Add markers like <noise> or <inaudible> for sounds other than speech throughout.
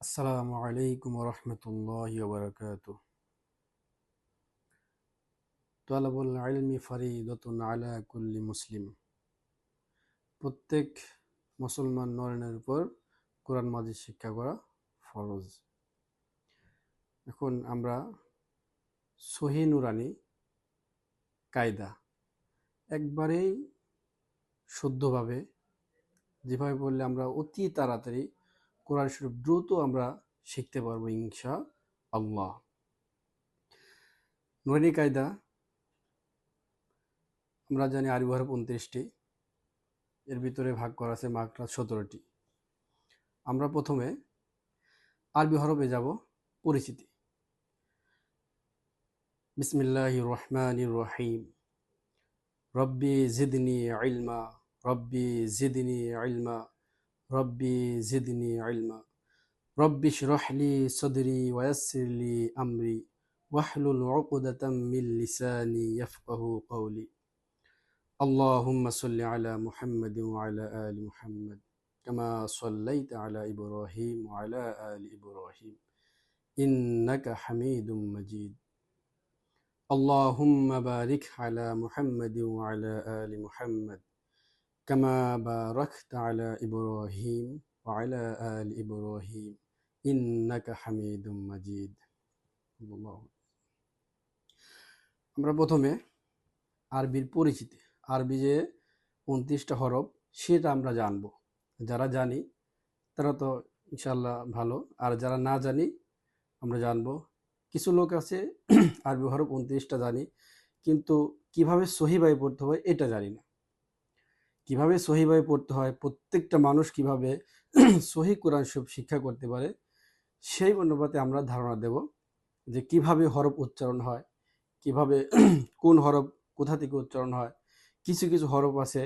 আসসালামু আলাইকুম রহমতুল্লাহ বারকাত তলাবুল আলমি ফরিদতুন আলা কুল্লি মুসলিম। প্রত্যেক মুসলমান নরেনের উপর কোরআন মাজিদ শিক্ষা করা ফরজ। এখন আমরা সহি নুরানি কায়দা। একবারেই শুদ্ধভাবে যেভাবে বললে আমরা অতি তাড়াতাড়ি কোরআন শরীফ দ্রুত আমরা শিখতে পারব ইনশা আল্লাহ। নুরানি কায়দা, আমরা জানি আরবি উনত্রিশটি, এর ভিতরে ভাগ করা আছে মাকড়া সতেরোটি। আমরা প্রথমে আরবি হরফে যাব, পরিচিতি। বিসমিল্লাহ রহমান রহিম। রব্বি জিদনি ইলমা ربي زدني علما. ربي زدني علما. ربي اشرح لي صدري ويسر لي أمري. واحلل عقدة من لساني يفقه قولي. اللهم صل على محمد وعلى آل محمد كما صليت على إبراهيم وعلى آل إبراهيم. إنك حميد مجيد. اللهم بارك على محمد وعلى آل محمد كما باركت على إبراهيم وعلى آل إبراهيم إنك حميد مجيد الله আমরা প্রথমে আরবির পরিচিতি আরবি যে উনত্রিশটা হরফ সেটা আমরা জানবো যারা জানি তারা তো ইনশাল্লাহ ভালো আর যারা না জানি আমরা জানবো কিছু লোক আছে আরবি হরফ উনত্রিশটা জানি কিন্তু কিভাবে সহিভাবে পড়তে হয় এটা জানি না কীভাবে সহিভাবে পড়তে হয়, প্রত্যেকটা মানুষ কীভাবে <clears throat> সহি কোরআন সব শিক্ষা করতে পারে, সেই অনুপাতে আমরা ধারণা দেব যে কীভাবে হরফ উচ্চারণ হয়, কীভাবে <clears throat> কোন হরফ কোথা থেকে উচ্চারণ হয়, কিছু কিছু হরফ আছে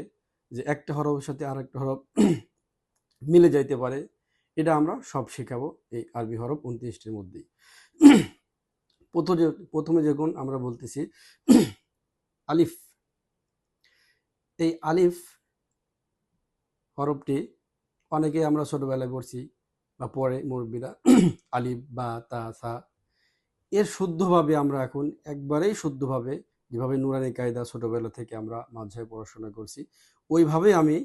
যে একটা হরফের সাথে আর একটা হরফ <clears throat> মিলে যাইতে পারে, এটা আমরা সব শেখাবো এই আরবি হরফ উনত্রিশটির মধ্যেই। প্রথমে প্রথমে যখন আমরা বলতেছি, আলিফ, এই আলিফ হরফটি অনেকে আমরা ছোটবেলায় পড়ছি বা পরে মুরব্বীরা। আলিফ, বা, তা, সা। এর শুদ্ধভাবে আমরা এখন একবারেই শুদ্ধভাবে যেভাবে নুরানি কায়দা ছোটবেলা থেকে আমরা মাঝে পড়াশোনা করছি, ওইভাবে আমি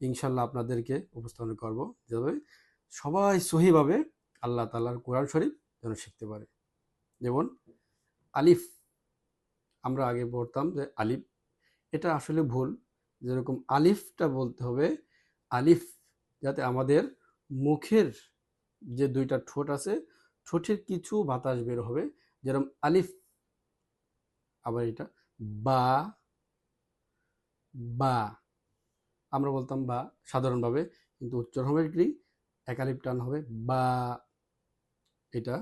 ইনশাল্লাহ আপনাদেরকে উপস্থাপন করব যেভাবে সবাই সহিভাবে আল্লাহ তালার কোরআন শরীফ যেন শিখতে পারে। যেমন আলিফ, আমরা আগে পড়তাম যে আলিফ, এটা আসলে ভুল। যেরকম আলিফটা বলতে হবে আলিফ, যাতে আমাদের মুখের যে দুইটা ঠোঁট আছে, ঠোঁটের কিছু বাতাস বের হবে। যেরকম আলিফ, আবার এটা, বা বা, আমরা বলতাম বা সাধারণভাবে, কিন্তু উচ্চারণ হবে কি একালিপ টান হবে, বা, এটা,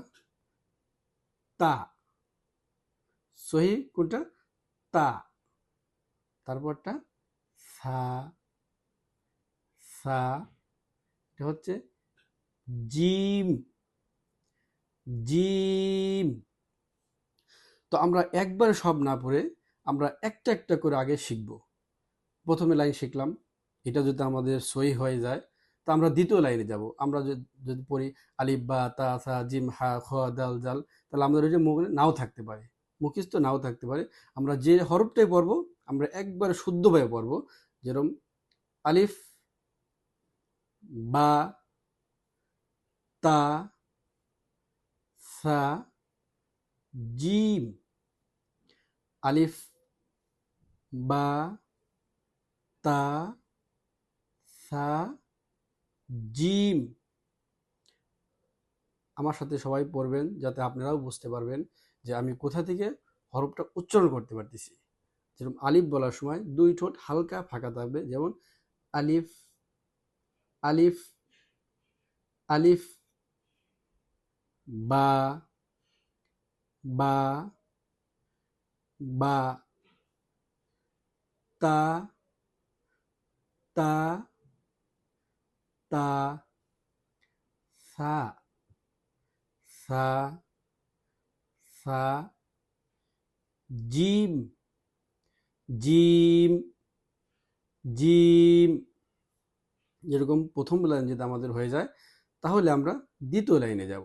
তা। সহি কোনটা? তা। তারপরটা, সা সা, এটা হচ্ছে জিম। জিম। তো আমরা একবারে সব না পড়ে আমরা একটা একটা করে আগে শিখব। প্রথমে লাইন শিখলাম, এটা যদি আমাদের সই হয়ে যায়, তো আমরা দ্বিতীয় লাইনে যাব। আমরা যদি পড়ি আলিফ, বা, তা, সা, জিম, হা, খ, দাল, জাল, তাহলে আমাদের ওই যে মুখ নাও থাকতে পারে মুখিস্ত নাও থাকতে পারে। আমরা যে হরফটাই পড়ব, আমরা একবারে শুদ্ধভাবে পড়ব, যেরকম আলিফ বা, তা, সা, জিম। আলিফ, বা, তা, সা, জিম। আমার সাথে সবাই পড়বেন যাতে আপনারাও বুঝতে পারবেন যে আমি কোথা থেকে হরফটা উচ্চারণ করতে পারতেছি। যেরকম আলিফ বলার সময় দুই ঠোঁট হালকা ফাঁকা থাকবে, যেমন আলিফ আলিফ আলিফ বা বা বা তা তা তা সা সা সা জিম জিম জিম যেরকম প্রথম লাইন যদি আমাদের হয়ে যায়, তাহলে আমরা দ্বিতীয় লাইনে যাব।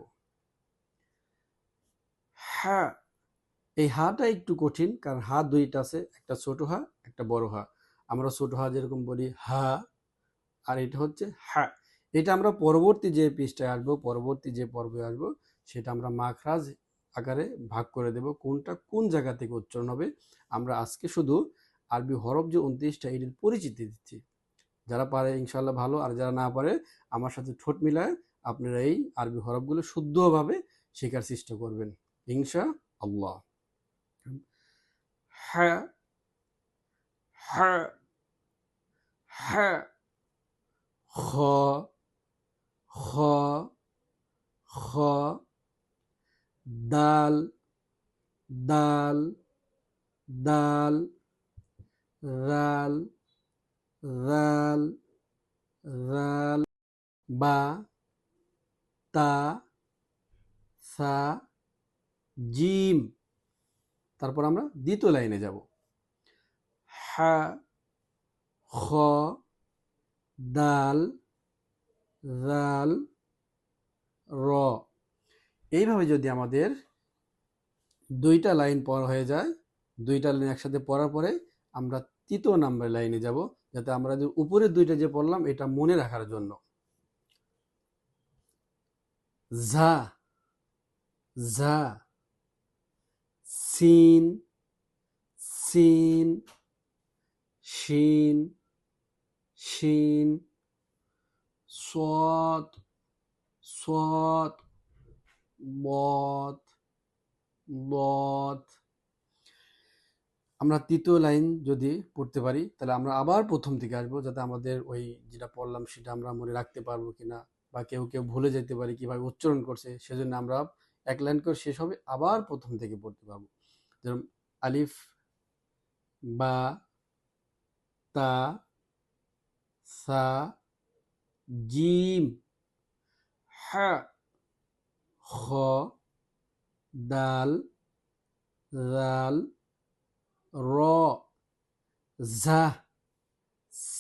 হ্যাঁ এই হাটা একটু কঠিন, কারণ হা দুইটা আছে, একটা ছোট হা, একটা বড় হা। আমরা ছোট হা যেরকম বলি, হা, আর এটা হচ্ছে হা। এটা আমরা পরবর্তী যে পৃষ্ঠায় আসব, পরবর্তী যে পর্বে আসব, সেটা আমরা মাখরাজ আকারে ভাগ করে দেব, কোনটা কোন জায়গা থেকে উচ্চারণ হবে। আমরা আজকে শুধু আরবি হরফ যে উনত্রিশটা, এটির পরিচিতি দিচ্ছি। যারা পারে ইনশাল্লাহ ভালো, আর যারা না পারে, আমার সাথে ঠোঁট মিলায় আপনারা এই আরবি হরফগুলো শুদ্ধভাবে শেখার চেষ্টা করবেন ইনশা আল্লাহ হ্যাঁ হ্যাঁ হ্যাঁ দাল দাল দাল, রাল রাল রাল, বা, তা, সা, জিম। তারপর আমরা দ্বিতীয় লাইনে যাব। হা, খ, দাল, রাল, র। এইভাবে যদি আমাদের দুইটা লাইন পড়া হয়ে যায়, দুইটা লাইন একসাথে পড়ার পরে আমরা তৃতীয় নাম্বার লাইনে যাব। যাতে আমরা যে উপরের দুইটা যে পড়লাম, এটা মনে রাখার জন্য। ঝা ঝা সিন সিন, শিন শিন সত সত বত বত আমরা তৃতীয় লাইন যদি পড়তে পারি, তাহলে আমরা আবার প্রথম থেকে আসব যাতে আমাদের ওই যেটা পড়লাম সেটা আমরা মনে রাখতে পারব কিনা বা কেউ কেউ ভুলে যেতে পারি কীভাবে উচ্চারণ করছে, সেজন্য আমরা এক লাইন করে শেষ হবে, আবার প্রথম থেকে পড়তে পারব। যেরকম আলিফ, বা, তা, সা, জিম, হা, খ, দাল, রাল র জা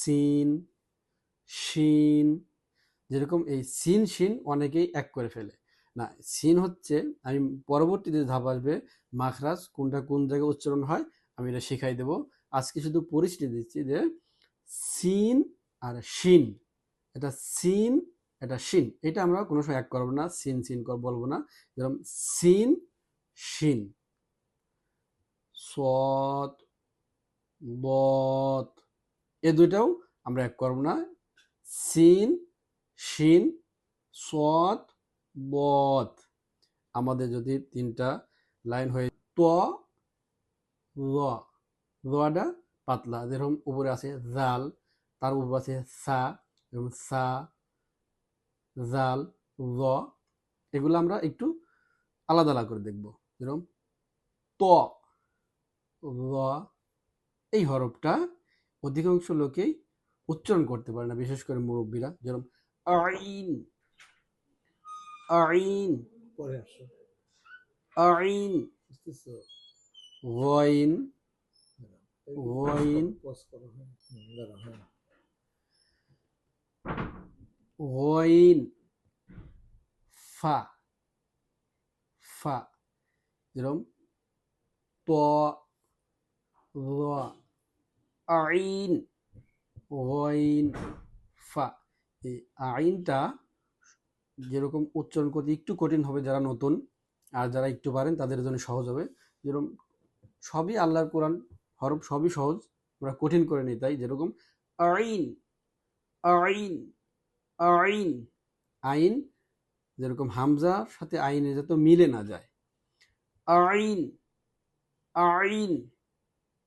সিন, শিন, যেরকম এই সিন, শিন অনেকেই এক করে ফেলে। না, সিন হচ্ছে, আমি পরবর্তীতে ধাপ আসবে, মাখরাজ কোনটা কোন জায়গায় উচ্চারণ হয়, আমি এটা শেখাই দেব। আজকে শুধু পরিচিতি দিচ্ছি যে সিন আর শিন, এটা সিন, এটা শিন, এটা আমরা কোনো সময় এক করব না, সিন সিন বলব না। যেরকম সিন, শিন। সৎ বত এ দুইটাও আমরা এক করব না। সিন, শিন, সৎ বত আমাদের যদি তিনটা লাইন হয়ে ত রটা পাতলা, যেরকম উপরে আছে জাল, তার উপর আছে সা, যেমন সা, জাল, র। এগুলো আমরা একটু আলাদা আলাদা করে দেখব। যেরকম ত। এই হরফটা অধিকাংশ লোকেই উচ্চারণ করতে পারে না বিশেষ করে মুরব্বীরা। যেরকম আইন আইন পরে আসো। আইন ওয়াইন ওয়াইন। হ্যাঁ। হ্যাঁ। গইন ফা ফা যেরকম র আইন গইন ফা, এই আইনটা যেরকম উচ্চারণ করতে একটু কঠিন হবে যারা নতুন, আর যারা একটু পারেন তাদের জন্য সহজ হবে। যেরকম সবই আল্লাহর কোরআন, হরফ সবই সহজ আমরা কঠিন করে নিই তাই যেরকম আইন আইন আইন আইন যেরকম হামজার সাথে আইনের যাতে মিলে না যায়। আইন আইন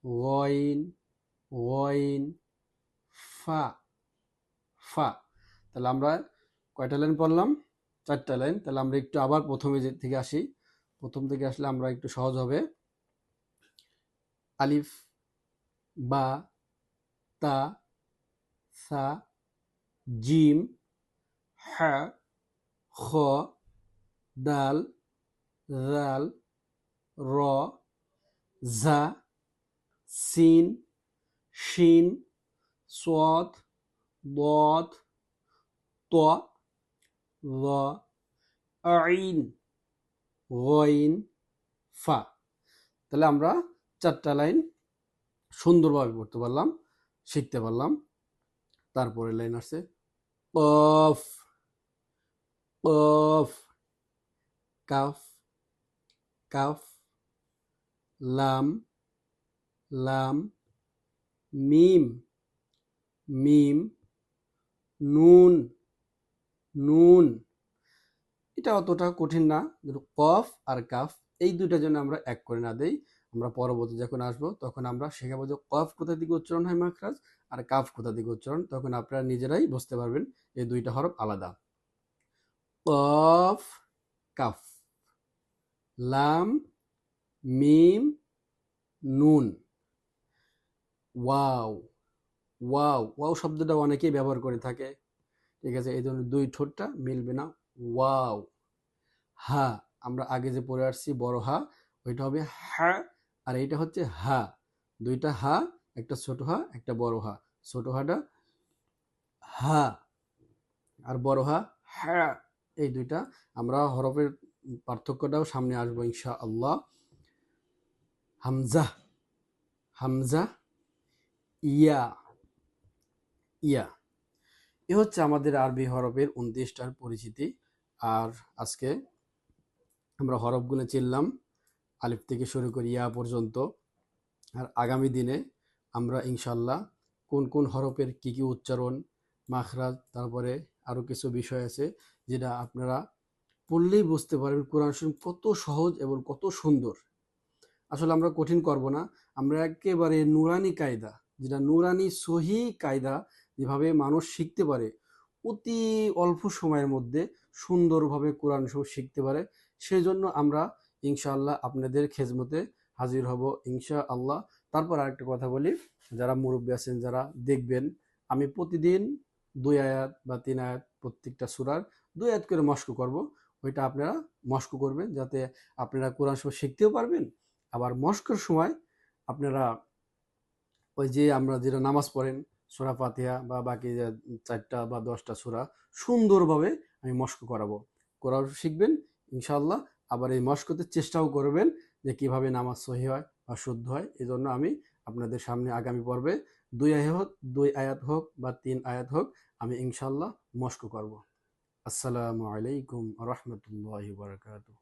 ওয়াইন ওয়াইন, ফা ফা। তাহলে আমরা কয়টা লাইন পড়লাম? চারটা লাইন। তাহলে আমরা একটু আবার প্রথমে থেকে আসি। প্রথম থেকে আসলে আমরা একটু সহজ হবে। আলিফ, বা, তা, সা, জিম, হা, খ, দাল রাল র, জা সিন, শিন সোয়াদ বদ ত আইন, গইন, ফা। তাহলে আমরা চারটা লাইন সুন্দরভাবে পড়তে পারলাম, শিখতে পারলাম। তারপরে লাইন আছে কফ কফ, কাফ কাফ, লাম লাম, মিম মিম, নুন নুন। এটা অতটা কঠিন না কফ আর কাফ, এই দুইটা যেন আমরা এক করে না দেই। আমরা পরবর্তী যখন আসব, তখন আমরা শেখাবো যে কফ কোথা থেকে উচ্চারণ হয় মাখরাজ আর কাফ কোথা থেকে উচ্চারণ, তখন আপনারা নিজেরাই বুঝতে পারবেন এই দুইটা হরফ আলাদা। কফ, কাফ, লাম, মিম, নুন। ওয়াও ওয়াও ওয়াও শব্দটা অনেকেই ব্যবহার করে থাকে। ঠিক আছে, এই জন্য দুই ঠোঁটটা মিলবে না। ওয়াও, হা, আমরা আগে যে পড়ে আসছি, বড় হা, ওইটা হবে হা, আর এইটা হচ্ছে হা। দুইটা হা, একটা ছোট হা, একটা বড় হা। ছোট হাটা হা, আর বড় হা হ্যাঁ এই দুইটা আমরা হরফের পার্থক্যটাও সামনে আসব ইনশা আল্লাহ হামজা হামজা ইয়া ইয়া। এ হচ্ছে আমাদের আরবি হরফের উনত্রিশটার পরিচিতি। আর আজকে আমরা হরফগুলো চিনলাম, আলিফ থেকে শুরু করে ইয়া পর্যন্ত। আর আগামী দিনে আমরা ইনশাল্লাহ কোন কোন হরফের কি কি উচ্চারণ, মাখরাজ, তারপরে আরও কিছু বিষয় আছে যেটা আপনারা পড়লেই বুঝতে পারবেন কোরআন শরীফ কত সহজ এবং কত সুন্দর। আসলে আমরা কঠিন করব না, আমরা একেবারে নুরানি কায়দা। যেটা নুরানি সহি কায়দা যেভাবে মানুষ শিখতে পারে, অতি অল্প সময়ের মধ্যে সুন্দরভাবে কোরআন শরীফ শিখতে পারে, সেজন্য আমরা ইনশাআল্লাহ আপনাদের খেজমতে হাজির হব ইনশা আল্লাহ তারপর আরেকটা কথা বলি, যারা মুরব্বী আছেন, যারা দেখবেন, আমি প্রতিদিন দুই আয়াত বা তিন আয়াত প্রত্যেকটা সুরার দুই আয়াত করে মস্ক করব, ওইটা আপনারা মস্ক করবেন, যাতে আপনারা কোরআন শরীফ শিখতেও পারবেন। আবার মস্কর সময় আপনারা ওই যে আমরা যেটা নামাজ পড়েন, সুরা ফাতিহা বা বাকি চারটা বা দশটা সুরা, সুন্দরভাবে আমি মস্ক করাবো। কোরআন শিখবেন ইনশাল্লাহ আবার এই মস্কতে চেষ্টাও করবেন যে কীভাবে নামাজ সহি হয় বা শুদ্ধ হয় এই জন্য আমি আপনাদের সামনে আগামী পর্বে দুই আয়াত হোক, দুই আয়াত হোক বা তিন আয়াত হোক, আমি ইনশাল্লাহ মস্ক করব। আসসালামু আলাইকুম রহমতুল্লাহ বারকাতুহ।